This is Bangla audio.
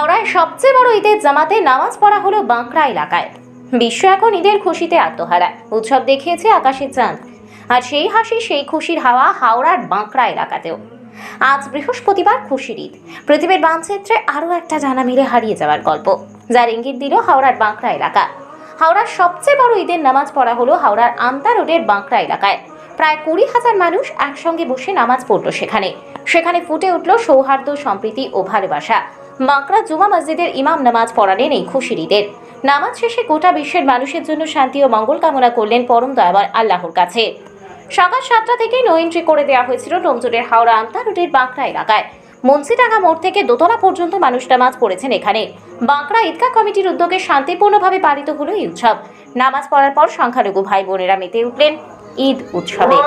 হাওড়ায় সবচেয়ে বড় ঈদের জামাতে নামাজ পড়া হলো বাঁকড়া এলাকায়। বিশ্ব এখন ঈদের খুশিতে আত্মহারা উৎসব দেখিয়েছে আকাশের চাঁদ। আর সেই হাসি, সেই খুশির হাওয়া হাওড়ার বাঁকড়া এলাকাতেও। আজ বৃহস্পতিবার খুশির ঈদ। পৃথিবীর মানচিত্রে আরও একটা জানা মিলে হারিয়ে যাওয়ার গল্প। যার ইঙ্গিত দিল হাওড়ার বাঁকড়া এলাকা। হাওড়ার সবচেয়ে বড় ঈদের নামাজ পড়া হলো হাওড়ার আন্তা রোডের বাঁকড়া এলাকায়। প্রায় কুড়ি হাজার মানুষ একসঙ্গে বসে নামাজ পড়ল সেখানে। সেখানে ফুটে উঠল সৌহার্দ্য, সম্প্রীতি ও ভালোবাসা। বাঁকড়া জুমা মসজিদের ইমাম নামাজ পড়ালেন এই খুশির ঈদের নামাজ শেষে গোটা বিশ্বের মানুষের জন্য শান্তি ও মঙ্গল কামনা করলেন পরম দয়াবার আল্লাহর কাছে। সকাল সাতটা থেকেই নো এন্ট্রি করে দেওয়া হয়েছিল রমজুরের হাওড়া আমতা রোডের বাঁকড়া এলাকায়। মুন্সিডাঙ্গা মোড় থেকে দোতলা পর্যন্ত মানুষ নামাজ পড়েছেন এখানে। বাঁকড়া ঈদগাহ কমিটির উদ্যোগে শান্তিপূর্ণভাবে পালিত হলো এই উৎসব। নামাজ পড়ার পর সংখ্যালঘু ভাই বোনেরা মেতে উঠলেন ঈদ উৎসবে।